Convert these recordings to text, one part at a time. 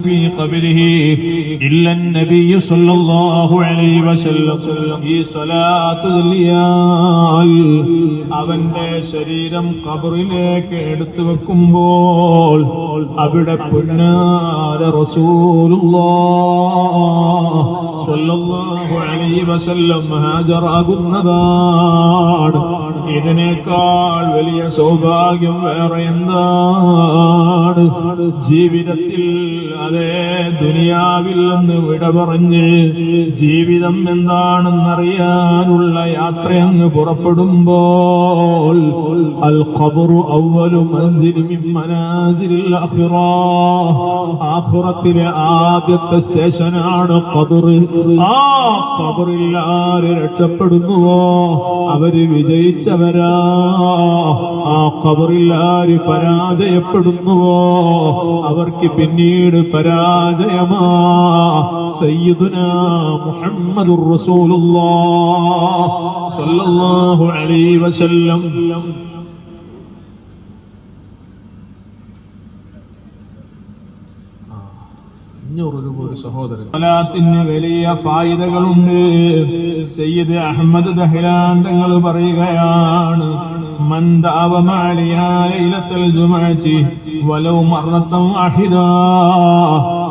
في قبره إلا النبي صلى الله عليه وسلم ഈ സ്വലാത്ത് ചൊല്ലിയാൽ അവന്റെ ശരീരം കബറിലേക്ക് എടുത്തു വെക്കുമ്പോൾ അവിടെ പുന്നാര റസൂലുള്ളാഹ് സ്വല്ലല്ലാഹു അലൈഹി വസല്ലം ഹാജരാകുന്നതാണ് ഇതിനേക്കാൾ വലിയ സൗഭാഗ്യം വേറെ എന്താണ് ജീവിതത്തിൽ അതേ ദുനിയാവിൽ നിന്ന് വിട പറഞ്ഞ് ജീവിതം എന്താണെന്നറിയാനുള്ള യാത്ര അങ്ങ് പുറപ്പെടുമ്പോൾ അൽ ഖബറു അവലു മനാസിലിൽ ആഖിറ ആഖിറത്തിലെ ആദ്യത്തെ സ്റ്റേഷനാണ് ഖബർ. ആ ഖബറിൽ ആര് രക്ഷപ്പെടുന്നുവോ? അവർ വിജയിച്ചവരാ. ആ ഖബറിൽ ആര് പരാജയപ്പെടുന്നുവോ? അവർക്ക് പിന്നീട് പരാജയമാ. സയ്യിദുന മുഹമ്മദുർ റസൂലുള്ളാഹ് സ്വല്ലല്ലാഹു അലൈഹി വസല്ലം. അഞ്ഞൂറ് രൂപ ഒരു സഹോദരൻ സ്വലാത്തിന് വലിയ ഫായിദകളുണ്ട് സയ്യിദ് അഹമ്മദ് ദഹ്ലാൻ തങ്ങൾ പറയുകയാണ് من داوم عليها ليلة الجمعة ولو مرة واحدة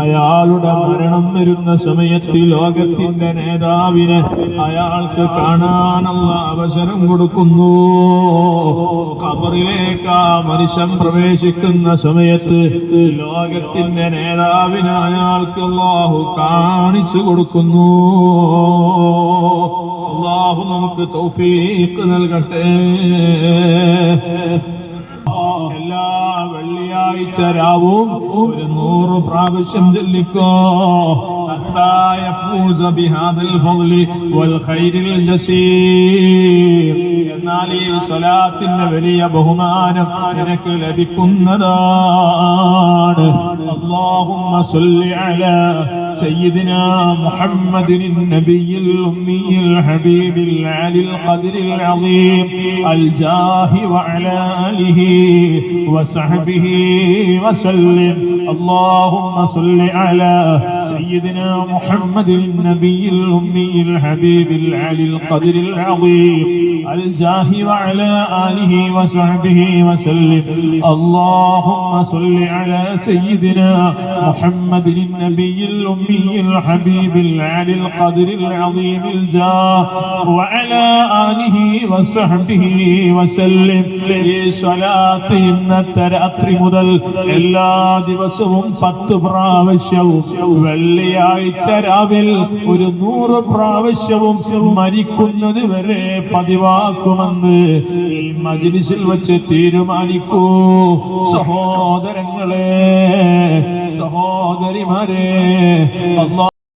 അയാളുടെ മരണം വരുന്ന സമയത്ത് ലോകത്തിന്റെ നേതാവിനെ അയാൾക്ക് കാണാനുള്ള അവസരം കൊടുക്കുന്നു. കബറിലേക്ക് ആ മനുഷ്യൻ പ്രവേശിക്കുന്ന സമയത്ത് ലോകത്തിന്റെ നേതാവിനെ അയാൾക്ക് അള്ളാഹു കാണിച്ചു കൊടുക്കുന്നു. അള്ളാഹു നമുക്ക് തൗഫീഖ് നൽകട്ടെ. രാവും ഒരു നൂറ് പ്രാവശ്യം ചൊല്ലിക്കോ? حتى يفوز بهذا الفضل والخير الجسير എന്നാൽ ഈ സ്വലാത്തിന്റെ വലിയ ബഹുമാനം നിനക്ക് ലഭിക്കുന്നതാണ് اللهم صل على سيدنا محمد النبي الأمي الحبيب العلي القدر العظيم الجاه وعلى آله وصحبه وسلم اللهم صل على سيدنا محمد النبي الأمي الحبيب العلي القدر العظيم الجاه وعلى آله وصحبه وسلم اللهم صل على سيدنا محمد النبي الأمي الحبيب العلي القدر العظيم الجاه وعلى آله وصحبه وسلم ഈ സ്വലാത്ത് ഇന്നത്തെ രാത്രി മുതൽ എല്ലാ ദിവസവും പത്ത് പ്രാവശ്യവും വെള്ളിയാഴ്ച രാവിൽ ഒരു നൂറ് പ്രാവശ്യവും മരിക്കുന്നത് വരെ പതിവാക്കുമെന്ന് ഈ മജ്ലിസിൽ വെച്ച് തീരുമാനിക്കൂ. സഹോദരങ്ങളെ സഹോദരിമാരെ